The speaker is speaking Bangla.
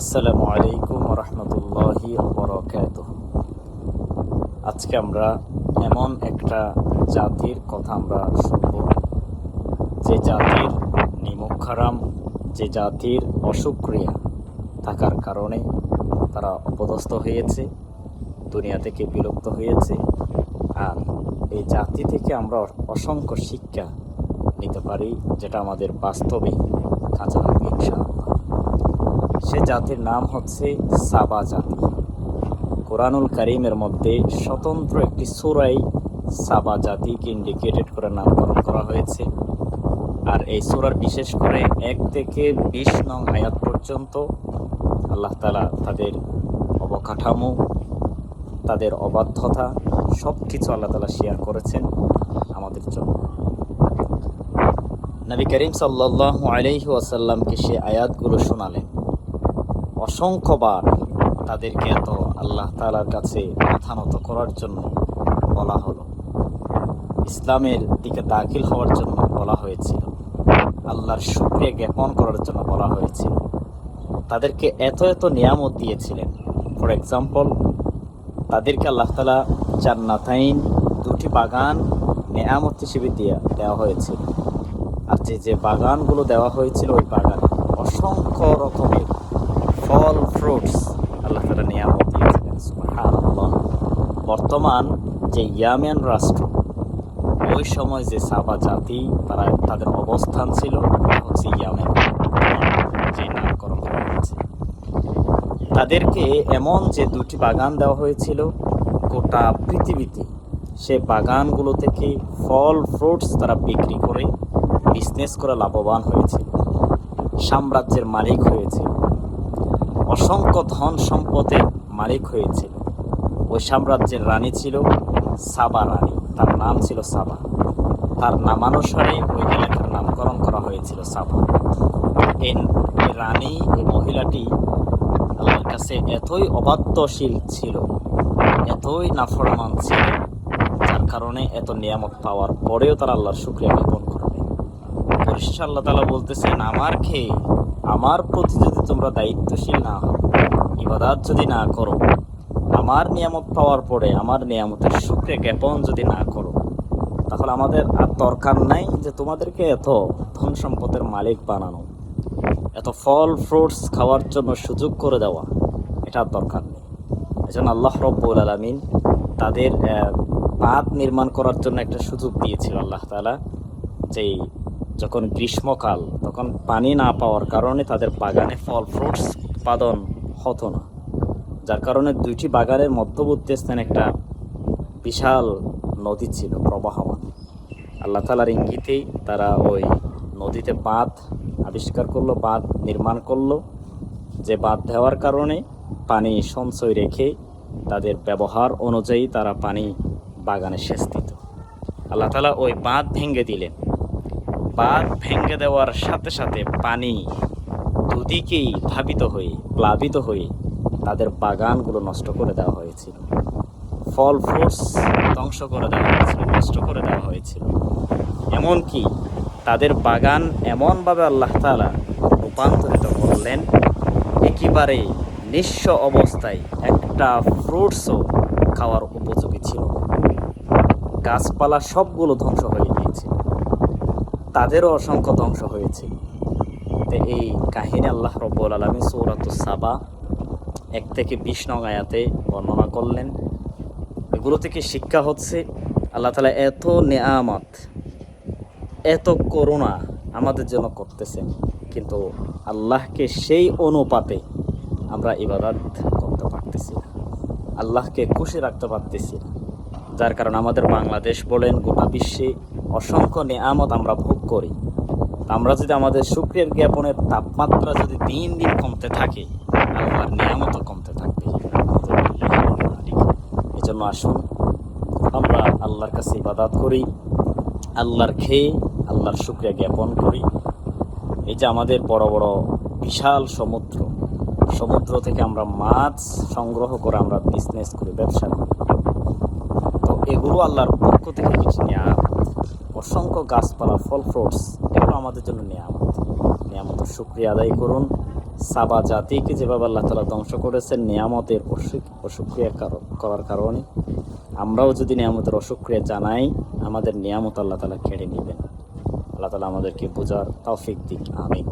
আসসালামু আলাইকুম রহমতুল্লাহি বরকাত আজকে আমরা এমন একটা জাতির কথা আমরা শুনব, যে জাতির নিমুখারাম যে জাতির অসুক্রিয়া থাকার কারণে তারা অপদস্থ হয়েছে, দুনিয়া থেকে বিলুপ্ত হয়েছে, আর এই জাতি থেকে আমরা অসংখ্য শিক্ষা নিতে পারি, যেটা আমাদের বাস্তবে কাজে ইনশাআল্লাহ। সে জাতির নাম হচ্ছে সাবা জাতি কোরআনুল করিমের মধ্যে স্বতন্ত্র একটি সুরাই সাবা জাতিকে ইন্ডিকেটেড করে নামকরণ করা হয়েছে। আর এই সুরার বিশেষ করে এক থেকে বিশ নং আয়াত পর্যন্ত আল্লাহ তালা তাদের অবকাঠামো, তাদের অবাধ্যতা সব কিছু আল্লাহ তালা শেয়ার করেছেন আমাদের জন্য। নবী করিম সাল্লাহ আলহি ওয়াসাল্লামকে সে আয়াতগুলো শোনালেন। অসংখ্যবার তাদেরকে এত আল্লাহ তালার কাছে মাথা নত করার জন্য বলা হলো। ইসলামের দিকে দাখিল হওয়ার জন্য বলা হয়েছিল। আল্লাহর শুক্রিয়া জ্ঞাপন করার জন্য বলা হয়েছিল। তাদেরকে এত এত নিয়ামত দিয়েছিলেন। ফর এক্সাম্পল তাদেরকে আল্লাহ তালা জান্নাতাইন দুটি বাগান নেয়ামত হিসেবে দিয়ে দেওয়া হয়েছিল। আর যে যে বাগানগুলো দেওয়া হয়েছিল ওই বাগানে অসংখ্য রকমের ফল ফ্রুটস আল্লাহ তালা নিয়ামত দিয়েছিলেন। বর্তমান যে ইয়ামেন রাষ্ট্র, ওই সময় যে সাবা জাতি, তারা তাদের অবস্থান ছিল হচ্ছে ইয়ামেন। যে নামকরণ করা হয়েছে। তাদেরকে এমন যে দুটি বাগান দেওয়া হয়েছিল, গোটা পৃথিবীতে, সে বাগানগুলো থেকে ফল ফ্রুটস তারা বিক্রি করে বিজনেস করে লাভবান হয়েছিল সাম্রাজ্যের মালিক হয়েছিল অসংখ্য ধন সম্পদের মালিক হয়েছিল। ওই সাম্রাজ্যের রানী ছিল সাবা রানী। তার নাম ছিল সাবা। তার নামানুসারে ওই এলাকার নামকরণ করা হয়েছিল সাবা। এই রানী এই মহিলাটি আল্লাহর কাছে এতই অবাধ্যশীল ছিল, এতই নাফরমান ছিল, যার কারণে এত নিয়ামত পাওয়ার পরেও তারা আল্লাহর শুক্রিয়া জ্ঞাপন করবে। আল্লাহ তালা বলতেছেন, আমার খেয়ে আমার প্রতি যদি তোমরা দায়িত্বশীল না হও, ইবাদাত যদি না করো, আমার নিয়ামত পাওয়ার পরে আমার নিয়ামতের শুক্রিয়া জ্ঞাপন যদি না করো, তাহলে আমাদের আর দরকার নাই যে তোমাদেরকে এত ধন সম্পদের মালিক বানানো। এত ফল ফ্রুটস খাওয়ার জন্য সুযোগ করে দেওয়া এটার দরকার নেই। এজন্য আল্লাহ রব্বুল আলমিন তাদের বাঁধ নির্মাণ করার জন্য একটা সুযোগ দিয়েছিল আল্লাহ তালা যেই যখন গ্রীষ্মকাল, তখন পানি না পাওয়ার কারণে তাদের বাগানে ফল ফ্রুটস উৎপাদন হতো না। যার কারণে দুইটি বাগানের মধ্যবর্তী স্থানে একটা বিশাল নদী ছিল প্রবাহমান। আল্লাহ তালার ইঙ্গিতেই তারা ওই নদীতে বাঁধ আবিষ্কার করল, বাঁধ নির্মাণ করল। যে বাঁধ দেওয়ার কারণে পানি সঞ্চয় রেখে তাদের ব্যবহার অনুযায়ী তারা পানি বাগানে সেচ দিত। আল্লাহ তালা ওই বাঁধ ভেঙে দিলেন। বাঁধ ভেঙে দেওয়ার সাথে সাথে পানি দুদিকেই ধাবিত হয়ে, প্লাবিত হয়ে তাদের বাগানগুলো নষ্ট করে দেওয়া হয়েছিল। ফল, ফ্রুটস ধ্বংস করে দেওয়া হয়েছিল, নষ্ট করে দেওয়া হয়েছিল। এমনকি তাদের বাগান এমনভাবে আল্লাহ তালা রূপান্তরিত করলেন, একেবারে নিঃস্ব অবস্থায় একটা ফ্রুটসও খাওয়ার উপযোগী ছিল গাছপালা সবগুলো ধ্বংস হয়ে গিয়েছে তাদেরও অসংখ্য ধ্বংস হয়েছে। এই কাহিনী আল্লাহ রব্বুল আলমী সৌরাত সাবা এক থেকে বিশ নং আয়াতে বর্ণনা করলেন। এগুলো থেকে শিক্ষা হচ্ছে আল্লাহ তালা এত নেয়ামত, এত করুণা আমাদের জন্য করতেছেন। কিন্তু আল্লাহকে সেই অনুপাতে আমরা ইবাদত করতে পারতেছি না। আল্লাহকে খুশি রাখতে পারতেছি না। যার কারণে আমাদের বাংলাদেশ বলেন গোটা বিশ্বে অসংখ্য নেয়ামত আমরা ভোগ করি। আমরা যদি আমাদের সুক্রিয়ার জ্ঞাপনের তাপমাত্রা যদি দিন দিন কমতে থাকে, আল্লাহর নিয়ামতও কমতে থাকবে। এই জন্য আসুন, আমরা আল্লাহর কাছে ইবাদাত করি, আল্লাহর খেয়ে, আল্লাহর শুক্রিয়া জ্ঞাপন করি। এই যে আমাদের বড় বড় বিশাল সমুদ্র সমুদ্র থেকে আমরা মাছ সংগ্রহ করে আমরা বিজনেস করি, ব্যবসা করি। এগুলো আল্লাহর পক্ষ থেকে নিয়ামত। অসংখ্য গাছপালা, ফল, ফ্রুটস, এগুলো আমাদের জন্য নিয়ামত। নিয়ামতের শুক্রিয়া আদায় করুন। সাবা জাতিকে যেভাবে আল্লাহ তালা ধ্বংস করেছেন, নিয়ামতের অসু- অসুক্রিয়া কার- করার কারণে। আমরাও যদি নিয়ামতের অসুক্রিয়া জানাই, আমাদের নিয়ামত আল্লাহ তালা কেড়ে নেবেন। আল্লাহ তালা আমাদেরকে বোঝার তৌফিক দিক। আমি